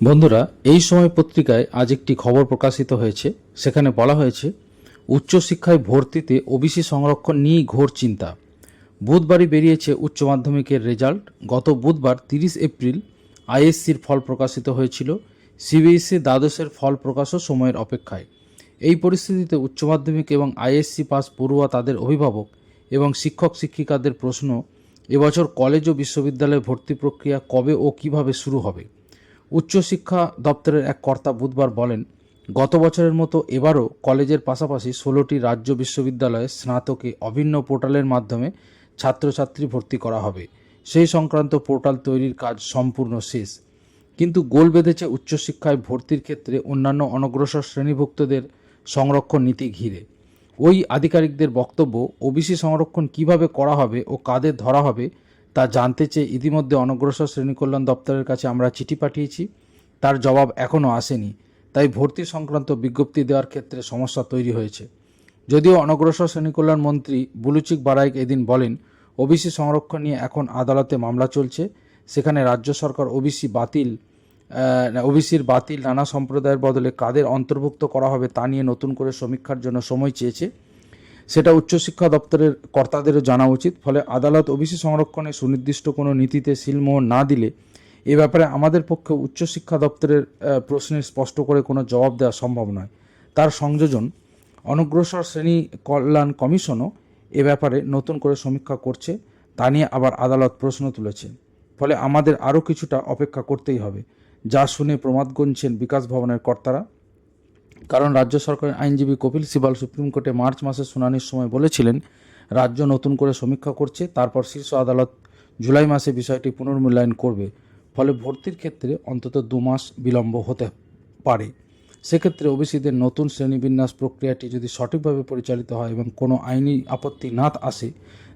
বন্ধুরা, এই সময় পত্রিকায় আজ একটি খবর প্রকাশিত হয়েছে। সেখানে বলা হয়েছে, উচ্চশিক্ষায় ভর্তিতে ওবিসি সংরক্ষণ নিয়েই ঘোর চিন্তা। বুধবারই বেরিয়েছে উচ্চ মাধ্যমিকের রেজাল্ট। গত বুধবার তিরিশ এপ্রিল আইএসসির ফল প্রকাশিত হয়েছিল। সিবিএসসি দ্বাদশের ফল প্রকাশও সময়ের অপেক্ষায়। এই পরিস্থিতিতে উচ্চ মাধ্যমিক এবং আইএসসি পাস পড়ুয়া তাদের অভিভাবক এবং শিক্ষক শিক্ষিকাদের প্রশ্ন এবছর কলেজ ও বিশ্ববিদ্যালয়ে ভর্তি প্রক্রিয়া কবে ও কীভাবে শুরু হবে? উচ্চশিক্ষা দপ্তরের এক কর্তা বুধবার বলেন, গত বছরের মতো এবারও কলেজের পাশাপাশি ষোলোটি রাজ্য বিশ্ববিদ্যালয়ে স্নাতকে অভিন্ন পোর্টালের মাধ্যমে ছাত্রছাত্রী ভর্তি করা হবে। সেই সংক্রান্ত পোর্টাল তৈরির কাজ সম্পূর্ণ শেষ। কিন্তু গোল বেঁধেছে উচ্চশিক্ষায় ভর্তির ক্ষেত্রে অন্যান্য অনগ্রসর শ্রেণীভুক্তদের সংরক্ষণ নীতি ঘিরে। ওই আধিকারিকদের বক্তব্য, ওবিসি সংরক্ষণ কীভাবে করা হবে ও কাদের ধরা হবে তা জানতে চেয়ে ইতিমধ্যে অনগ্রসর শ্রেণি কল্যাণ দপ্তরের কাছে আমরা চিঠি পাঠিয়েছি। তার জবাব এখনও আসেনি। তাই ভর্তি সংক্রান্ত বিজ্ঞপ্তি দেওয়ার ক্ষেত্রে সমস্যা তৈরি হয়েছে। যদিও অনগ্রসর শ্রেণি কল্যাণ মন্ত্রী বুলুচিক বারাইক এদিন বলেন, ওবিসি সংরক্ষণ নিয়ে এখন আদালতে মামলা চলছে। সেখানে রাজ্য সরকার ওবিসি বাতিল ওবিসির বাতিল নানা সম্প্রদায়ের বদলে কাদের অন্তর্ভুক্ত করা হবে তা নিয়ে নতুন করে সমীক্ষার জন্য সময় চেয়েছে। সেটা উচ্চশিক্ষা দপ্তরের কর্তাদেরও জানা উচিত। ফলে আদালত ওবিসি সংরক্ষণে সুনির্দিষ্ট কোনো নীতিতে সিলমোহর না দিলে এ ব্যাপারে আমাদের পক্ষে উচ্চশিক্ষা দপ্তরের আহ, প্রশ্নের স্পষ্ট করে কোনো জবাব দেওয়া সম্ভব নয়। তার সংযোজন অনগ্রসর শ্রেণি কল্যাণ কমিশনও এ ব্যাপারে নতুন করে সমীক্ষা করছে তা নিয়ে আবার আদালত প্রশ্ন তুলেছে। ফলে আমাদের আরও কিছুটা অপেক্ষা করতেই হবে যা শুনে প্রমাদ গুনছেন বিকাশ ভবনের কর্তারা। কারণ রাজ্য সরকারের আইনজীবী কপিল সিবাল সুপ্রিম কোর্টে মার্চ মাসের শুনানির সময় বলেছিলেন, রাজ্য নতুন করে সমীক্ষা করছে, তারপর শীর্ষ আদালত জুলাই মাসে বিষয়টি পুনর্মূল্যায়ন করবে। ফলে ভর্তির ক্ষেত্রে অন্তত দু মাস বিলম্ব হতে পারে। সেক্ষেত্রে ওবিসিদের নতুন শ্রেণীবিন্যাস প্রক্রিয়াটি যদি সঠিকভাবে পরিচালিত হয় এবং কোনো আইনি আপত্তি না আসে,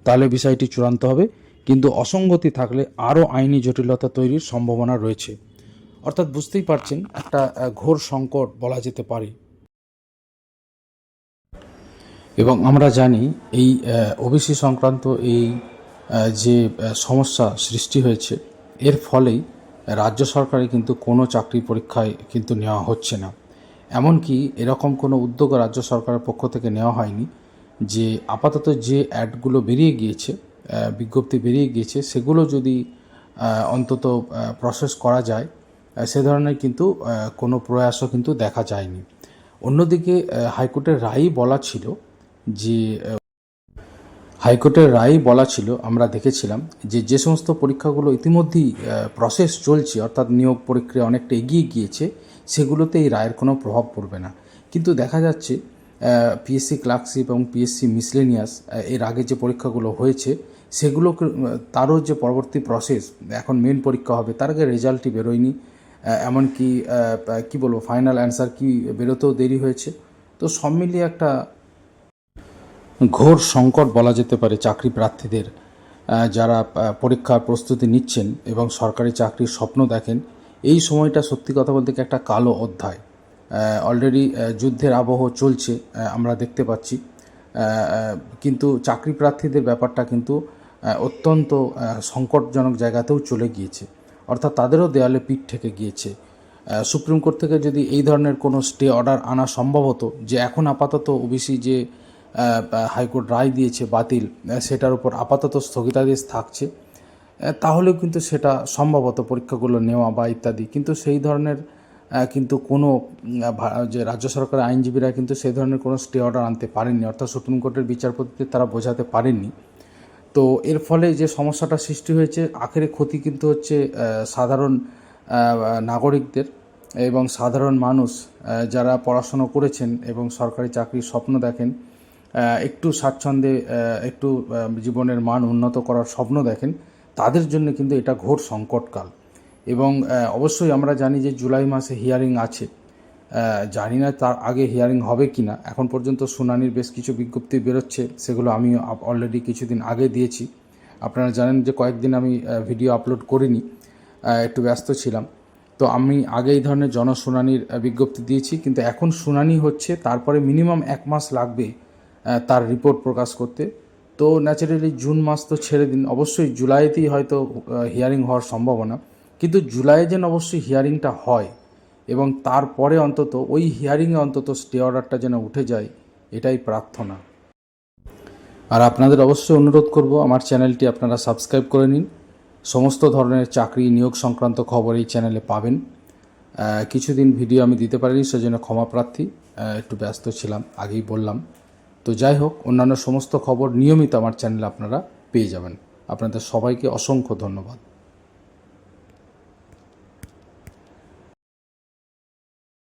তাহলে বিষয়টি চূড়ান্ত হবে। কিন্তু অসঙ্গতি থাকলে আরও আইনি জটিলতা তৈরির সম্ভাবনা রয়েছে। অর্থাৎ বুঝতেই পারছেন, একটা ঘোর সংকট বলা যেতে পারে। এবং আমরা জানি এই ওবিসি সংক্রান্ত এই যে সমস্যা সৃষ্টি হয়েছে, এর ফলেই রাজ্য সরকারে কিন্তু কোনো চাকরি পরীক্ষায় কিন্তু নেওয়া হচ্ছে না। এমনকি এরকম কোনো উদ্যোগ রাজ্য সরকারের পক্ষ থেকে নেওয়া হয়নি যে আপাতত যে অ্যাডগুলো বেরিয়ে গিয়েছে বিজ্ঞপ্তি বেরিয়ে গিয়েছে, সেগুলো যদি অন্তত প্রসেস করা যায় সে ধরনের কিন্তু কোনো প্রয়াসও কিন্তু দেখা যায়নি। অন্যদিকে হাইকোর্টের রায়ই বলা ছিল যে হাইকোর্টের রায় বলা ছিল, আমরা দেখেছিলাম, যে যে সমস্ত পরীক্ষাগুলো ইতিমধ্যেই প্রসেস চলছে, অর্থাৎ নিয়োগ প্রক্রিয়া অনেকটা এগিয়ে গিয়েছে, সেগুলোতে এই রায়ের কোনো প্রভাব পড়বে না। কিন্তু দেখা যাচ্ছে পিএসসি ক্লার্কশিপ এবং পিএসসি মিসলেনিয়াস এর আগে যে পরীক্ষাগুলো হয়েছে সেগুলো তারও যে পরবর্তী প্রসেস এখন মেন পরীক্ষা হবে, তার আগে রেজাল্টই বেরোয়নি। এমনকি কি বলব ফাইনাল অ্যান্সার কি বেরোতেও দেরি হয়েছে। তো সব মিলিয়ে একটা ঘোর সংকট বলা যেতে পারে চাকরি প্রার্থীদের যারা পরীক্ষার প্রস্তুতি নিচ্ছেন এবং সরকারি চাকরির স্বপ্ন দেখেন। এই সময়টা সত্যি কথা বলতে একটা কালো অধ্যায়। অলরেডি যুদ্ধের আবহ চলছে আমরা দেখতে পাচ্ছি। কিন্তু চাকরি প্রার্থীদের ব্যাপারটা কিন্তু অত্যন্ত সংকটজনক জায়গাতেও চলে গিয়েছে। অর্থাৎ তাদেরও দেয়ালে পিঠ থেকে গিয়েছে। সুপ্রিম কোর্ট থেকে যদি এই ধরনের কোনো স্টে অর্ডার আনা সম্ভব হতো, যে এখন আপাতত ওবিসি যে হাইকোর্ট রায় দিয়েছে বাতিল সেটার উপর আপাতত স্থগিতাদেশ থাকছে তাহলেও কিন্তু সেটা সম্ভবত পরীক্ষাগুলো নেওয়া বা ইত্যাদি। কিন্তু সেই ধরনের কিন্তু কোনো যে রাজ্য সরকারের আইনজীবীরা কিন্তু সেই ধরনের কোনো স্টে অর্ডার আনতে পারেননি। অর্থাৎ সুপ্রিম কোর্টের বিচারপতিদের তারা বোঝাতে পারেননি। তো এর ফলে যে সমস্যাটা সৃষ্টি হয়েছে, আখেরে ক্ষতি কিন্তু হচ্ছে সাধারণ নাগরিকদের এবং সাধারণ মানুষ যারা পড়াশুনো করেছেন এবং সরকারি চাকরির স্বপ্ন দেখেন একটু স্বাচ্ছন্দ্যে একটু জীবনের মান উন্নত করার স্বপ্ন দেখেন, তাদের জন্য কিন্তু এটা ঘোর সংকটকাল। এবং অবশ্যই আমরা জানি যে জুলাই মাসে হিয়ারিং আছে। জানি না তার আগে হিয়ারিং হবে কি না এখন পর্যন্ত শুনানির বেশ কিছু বিজ্ঞপ্তি বেরোচ্ছে, সেগুলো আমি অলরেডি কিছুদিন আগে দিয়েছি। আপনারা জানেন যে কয়েকদিন আমি ভিডিও আপলোড করিনি একটু ব্যস্ত ছিলাম। তো আমি আগে এই ধরনের জনশুনানির বিজ্ঞপ্তি দিয়েছি, কিন্তু এখন শুনানি হচ্ছে, তারপরে মিনিমাম এক মাস লাগবে তার রিপোর্ট প্রকাশ করতে। তো ন্যাচারালি জুন মাস তো ছেড়ে দিন, অবশ্যই জুলাইতেই হয়তো হিয়ারিং হওয়ার সম্ভাবনা। কিন্তু জুলাইয়ে যেন অবশ্যই হিয়ারিংটা হয় এবং তারপরে অন্তত ওই হিয়ারিংয়ে অন্তত স্টে অর্ডারটা যেন উঠে যায়, এটাই প্রার্থনা। আর আপনাদের অবশ্যই অনুরোধ করব, আমার চ্যানেলটি আপনারা সাবস্ক্রাইব করে নিন। সমস্ত ধরনের চাকরি নিয়োগ সংক্রান্ত খবর এই চ্যানেলে পাবেন। কিছুদিন ভিডিও আমি দিতে পারিনি, সেজন্য ক্ষমা প্রার্থী। একটু ব্যস্ত ছিলাম, আগেই বললাম। তো যাই হোক, অন্যান্য সমস্ত খবর নিয়মিত আমার চ্যানেলে আপনারা পেয়ে যাবেন। আপনাদের সবাইকে অসংখ্য ধন্যবাদ।